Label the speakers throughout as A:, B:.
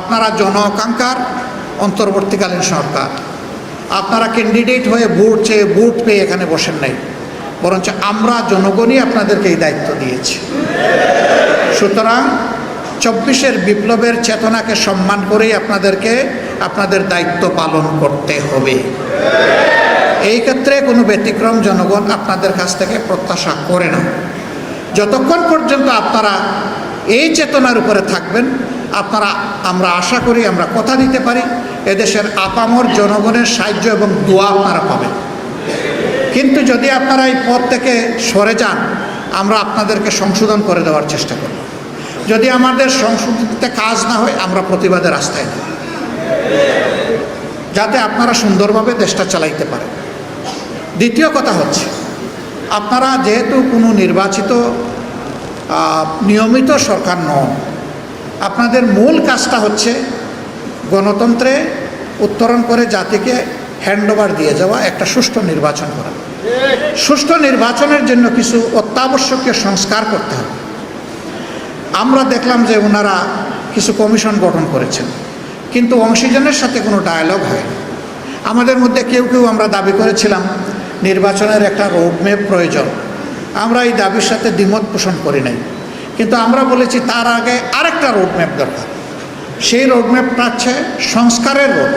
A: আপনারা জনআকাঙ্ক্ষার অন্তর্বর্তীকালীন সরকার। আপনারা ক্যান্ডিডেট হয়ে ভোট চেয়ে ভোট পেয়ে এখানে বসেন নাই। বরঞ্চ আমরা জনগণই আপনাদেরকে এই দায়িত্ব দিয়েছি। সুতরাং চব্বিশের বিপ্লবের চেতনাকে সম্মান করেই আপনাদেরকে আপনাদের দায়িত্ব পালন করতে হবে। এই ক্ষেত্রে কোনো ব্যতিক্রম জনগণ আপনাদের কাছ থেকে প্রত্যাশা করে না। যতক্ষণ পর্যন্ত আপনারা এই চেতনার উপরে থাকবেন আপনারা, আমরা আশা করি আমরা কথা দিতে পারি, এদেশের আপামর জনগণের সাহায্য এবং দোয়া আপনারা পাবেন। কিন্তু যদি আপনারা এই পথ থেকে সরে যান, আমরা আপনাদেরকে সংশোধন করে দেওয়ার চেষ্টা করব। যদি আমাদের সংশোধনতে কাজ না হয়, আমরা প্রতিবাদের রাস্তায় যাব যাতে আপনারা সুন্দরভাবে দেশটা চালাইতে পারেন। দ্বিতীয় কথা হচ্ছে, আপনারা যেহেতু কোনো নির্বাচিত নিয়মিত সরকার নন আপনাদের মূল কাজটা হচ্ছে গণতন্ত্রে উত্তরণ করে জাতিকে হ্যান্ডওভার দিয়ে যাওয়া, একটা সুষ্ঠু নির্বাচন করা। সুষ্ঠু নির্বাচনের জন্য কিছু অত্যাবশ্যকীয় সংস্কার করতে হবে। আমরা দেখলাম যে ওনারা কিছু কমিশন গঠন করেছেন, কিন্তু অংশীজনের সাথে কোনো ডায়ালগ হয়নি। আমাদের মধ্যে কেউ কেউ আমরা দাবি করেছিলাম, নির্বাচনের একটা রোডম্যাপ প্রয়োজন। আমরা এই দাবির সাথে দ্বিমত পোষণ করি নাই। কিন্তু আমরা বলেছি তার আগে আরেকটা রোডম্যাপ দরকার। সেই রোডম্যাপটা হচ্ছে সংস্কারের রোড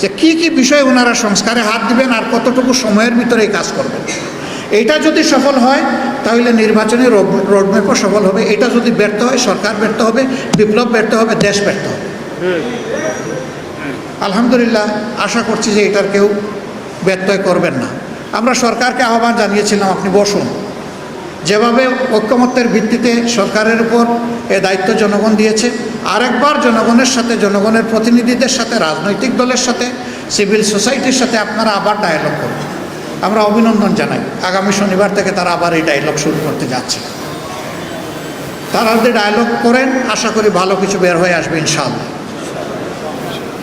A: যে কি কি বিষয়ে ওনারা সংস্কারে হাত দিবেন আর কতটুকু সময়ের ভিতরে এই কাজ করবেন। এটা যদি সফল হয়, তাহলে নির্বাচনী রোড- রোডম্যাপও সফল হবে। এটা যদি ব্যর্থ হয়, সরকার ব্যর্থ হবে, বিপ্লব ব্যর্থ হবে, দেশ ব্যর্থ হবে। আলহামদুলিল্লাহ, আশা করছি যে এটার কেউ ব্যত্যয় করবেন না। আমরা সরকারকে আহ্বান জানিয়েছিলাম, আপনি বসুন। যেভাবে ঐক্যমত্যের ভিত্তিতে সরকারের উপর এ দায়িত্ব জনগণ দিয়েছে, আরেকবার জনগণের সাথে, জনগণের প্রতিনিধিদের সাথে, রাজনৈতিক দলের সাথে, সিভিল সোসাইটির সাথে আপনারা আবার ডায়ালগ করুন। আমরা অভিনন্দন জানাই। আগামী শনিবার থেকে তারা আবার এই ডায়ালগ শুরু করতে যাচ্ছে। তারা যদি ডায়ালগ করেন, আশা করি ভালো কিছু বের হয়ে আসবে ইনশাআল্লাহ।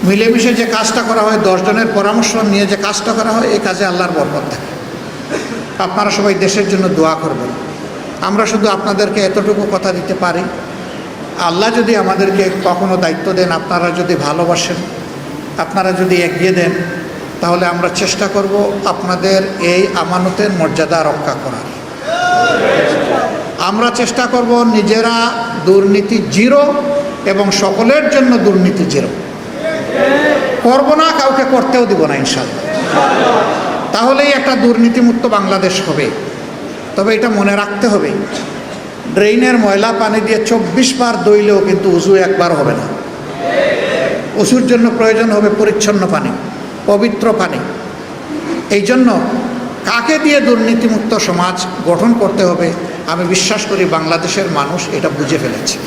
A: মিলেমিশে যে কাজটা করা হয় দশজনের পরামর্শ নিয়ে যে কাজটা করা হয়, এই কাজে আল্লাহর বরকত থাকে। আপনারা সবাই দেশের জন্য দোয়া করবেন। আমরা শুধু আপনাদেরকে এতটুকু কথা দিতে পারি। আল্লাহ যদি আমাদেরকে কখনো দায়িত্ব দেন, আপনারা যদি ভালোবাসেন, আপনারা যদি এগিয়ে দেন, তাহলে আমরা চেষ্টা করব আপনাদের এই আমানতের মর্যাদা রক্ষা করার। আমরা চেষ্টা করব নিজেরা দুর্নীতি জিরো এবং সকলের জন্য দুর্নীতি জিরো। করব না, কাউকে করতেও দিব না ইনশাল্লাহ তাহলেই একটা দুর্নীতিমুক্ত বাংলাদেশ হবে। তবে এটা মনে রাখতে হবে, ড্রেইনের ময়লা পানি দিয়ে চব্বিশ বার দইলেও কিন্তু উজু একবার হবে না। উজুর জন্য প্রয়োজন হবে পরিচ্ছন্ন পানি, পবিত্র পানি। এই জন্য কাকে দিয়ে দুর্নীতিমুক্ত সমাজ গঠন করতে হবে, আমি বিশ্বাস করি বাংলাদেশের মানুষ এটা বুঝে ফেলেছে।